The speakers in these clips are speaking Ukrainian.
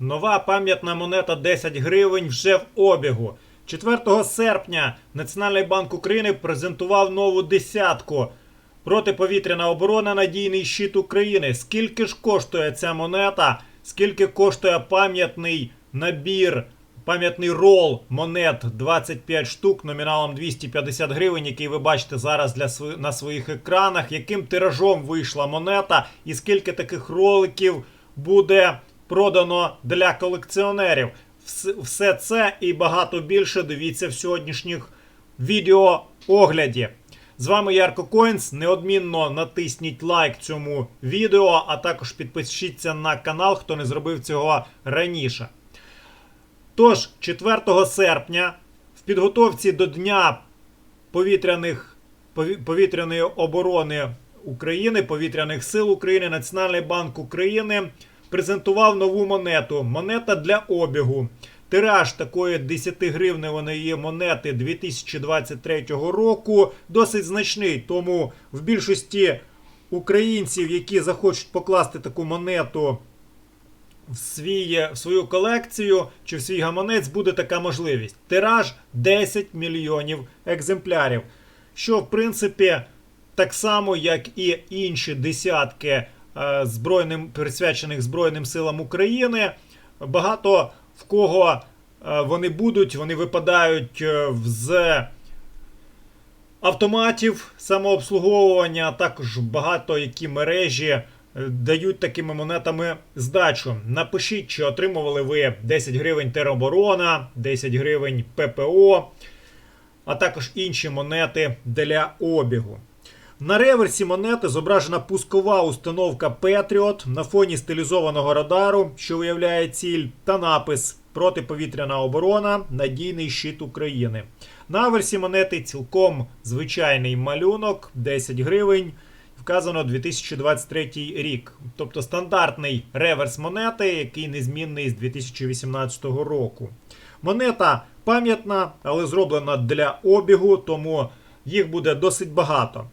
Нова пам'ятна монета 10 гривень вже в обігу. 4 серпня Національний банк України презентував нову десятку. Протиповітряна оборона надійний щит України. Скільки ж коштує ця монета? Скільки коштує пам'ятний набір, пам'ятний рол монет 25 штук номіналом 250 гривень, який ви бачите зараз для на своїх екранах? Яким тиражом вийшла монета, і скільки таких роликів буде продано для колекціонерів? Все це і багато більше дивіться в сьогоднішніх відеоогляді. З вами Ярко Коїнс. Неодмінно натисніть лайк цьому відео, а також підпишіться на канал, хто не зробив цього раніше. Тож, 4 серпня в підготовці до Дня повітряних, повітряної оборони України, повітряних сил України, Національний банк України презентував нову монету. Монета для обігу. Тираж такої 10 гривневої монети 2023 року досить значний. Тому в більшості українців, які захочуть покласти таку монету в, свій, в свою колекцію чи в свій гаманець буде така можливість. Тираж 10 мільйонів екземплярів. Що, в принципі, так само, як і інші десятки збройним, присвячених Збройним силам України. Багато в кого е, вони будуть, вони випадають е, з автоматів самообслуговування, а також багато які мережі е, дають такими монетами здачу. Напишіть, чи отримували ви 10 гривень тероборона, 10 гривень ППО, а також інші монети для обігу. На реверсі монети зображена пускова установка Patriot на фоні стилізованого радару, що виявляє ціль, та напис Протиповітряна оборона, надійний щит України. На аверсі монети цілком звичайний малюнок 10 гривень. Вказано 2023 рік. Тобто стандартний реверс монети, який незмінний з 2018 року. Монета пам'ятна, але зроблена для обігу, тому їх буде досить багато.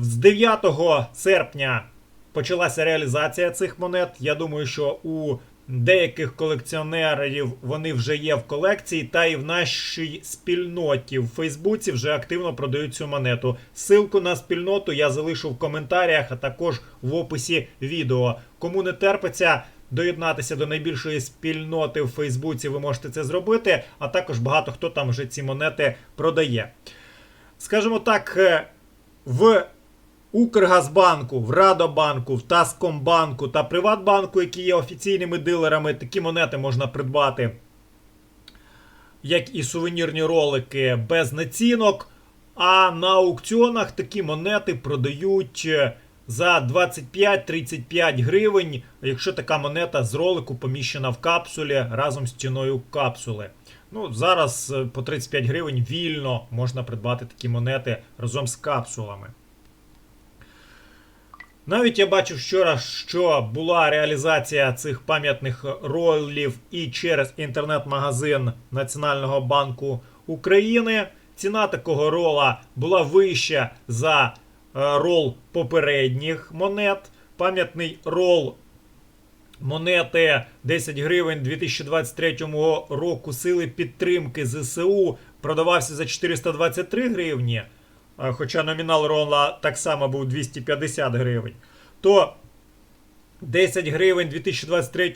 З 9 серпня почалася реалізація цих монет. Я думаю, що у деяких колекціонерів вони вже є в колекції, та і в нашій спільноті в Фейсбуці вже активно продають цю монету. Силку на спільноту я залишу в коментарях, а також в описі відео. Кому не терпиться. Доєднатися до найбільшої спільноти в Фейсбуці ви можете це зробити, а також багато хто там вже ці монети продає. Скажімо так, е, в Укргазбанку, в Радобанку, в Таскомбанку та Приватбанку, які є офіційними дилерами, такі монети можна придбати, як і сувенірні ролики без націнок. А на аукціонах такі монети продають е, за 25-35 гривень, якщо така монета з ролику поміщена в капсулі разом з ціною капсули. Ну, зараз е, по 35 гривень вільно можна придбати такі монети разом з капсулами. Навіть я бачив вчора, що була реалізація цих пам'ятних ролів і через інтернет-магазин Національного банку України. Ціна такого рола була вища за е, рол попередніх монет. Пам'ятний рол монети 10 гривень 2023 року сили підтримки ЗСУ продавався за 423 гривні. Хоча номінал рола так само був 250 гривень, то 10 гривень 2023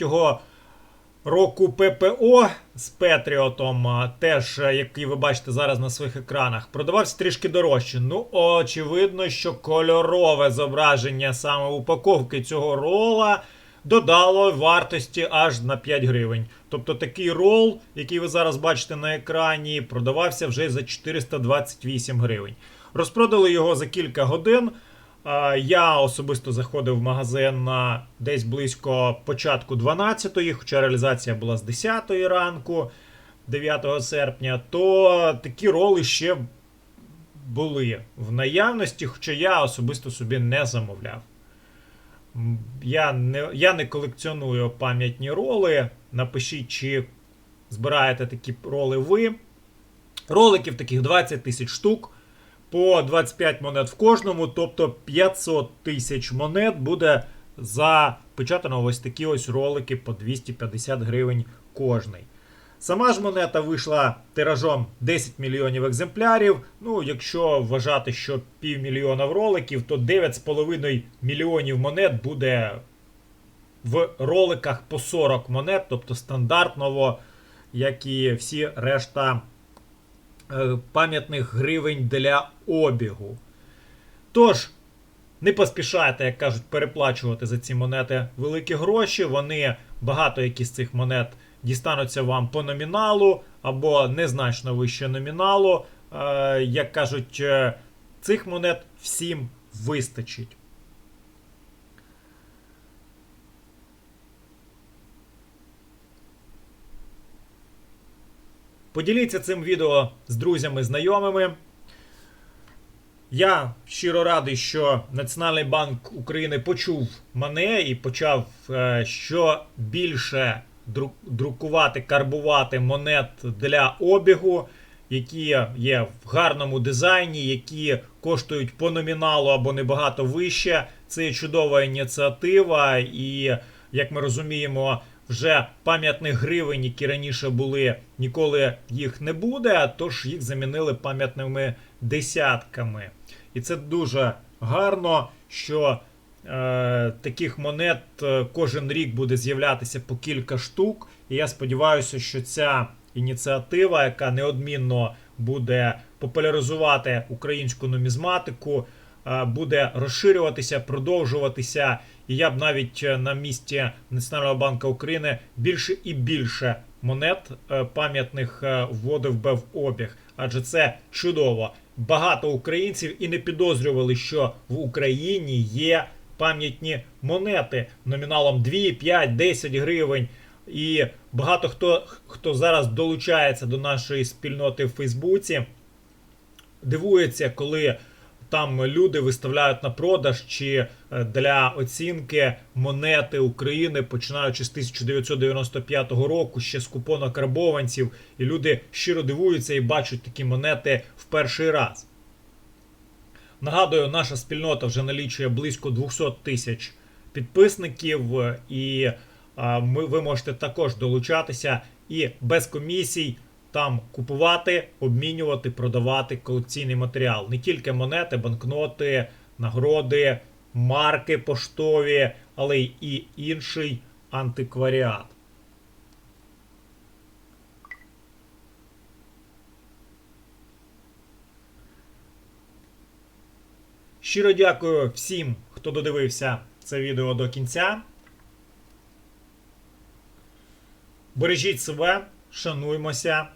року ППО з Петріотом, теж, який ви бачите зараз на своїх екранах, продавався трішки дорожче. Ну, очевидно, що кольорове зображення саме упаковки цього рола додало вартості аж на 5 гривень. Тобто такий рол, який ви зараз бачите на екрані, продавався вже за 428 гривень. Розпродали його за кілька годин. Я особисто заходив в магазин на десь близько початку 12-ї, хоча реалізація була з 10-ї ранку, 9 серпня, то такі роли ще були в наявності, хоча я особисто собі не замовляв. Я не, я не колекціоную пам'ятні роли. Напишіть, чи збираєте такі роли ви. Роликів таких 20 тисяч штук. По 25 монет в кожному, тобто 500 тисяч монет буде запечатано ось такі ось ролики по 250 гривень кожний. Сама ж монета вийшла тиражом 10 мільйонів екземплярів. Ну, якщо вважати, що півмільйона роликів, то 9,5 мільйонів монет буде в роликах по 40 монет, тобто стандартного, як і всі решта пам'ятних гривень для обігу. Тож, не поспішайте, як кажуть, переплачувати за ці монети великі гроші. Вони багато які з цих монет дістануться вам по номіналу або незначно вище номіналу. Е, як кажуть, е, цих монет всім вистачить. Поділіться цим відео з друзями, знайомими. Я щиро радий, що Національний банк України почув мене і почав е, що більше дру- друкувати, карбувати монет для обігу, які є в гарному дизайні, які коштують по номіналу або небагато вище. Це чудова ініціатива, і як ми розуміємо, вже пам'ятних гривень, які раніше були, ніколи їх не буде, тож їх замінили пам'ятними десятками. І це дуже гарно, що е, таких монет е, кожен рік буде з'являтися по кілька штук. І я сподіваюся, що ця ініціатива, яка неодмінно буде популяризувати українську нумізматику, буде розширюватися, продовжуватися. І я б навіть е, на місці Національного банку України більше і більше монет е, пам'ятних е, вводив би в обіг, адже це чудово. Багато українців і не підозрювали, що в Україні є пам'ятні монети номіналом 2, 5, 10 гривень. І багато хто, хто зараз долучається до нашої спільноти в Фейсбуці, дивується, коли там люди виставляють на продаж чи е, для оцінки монети України, починаючи з 1995 року, ще з купона карбованців, і люди щиро дивуються і бачать такі монети в перший раз. Нагадую, наша спільнота вже налічує близько 200 тисяч підписників, е, і ми, ви можете також долучатися і без комісій там купувати, обмінювати, продавати колекційний матеріал. Не тільки монети, банкноти, нагороди, марки поштові, але й і інший антикваріат. Щиро дякую всім, хто додивився це відео до кінця. Бережіть себе, шануймося.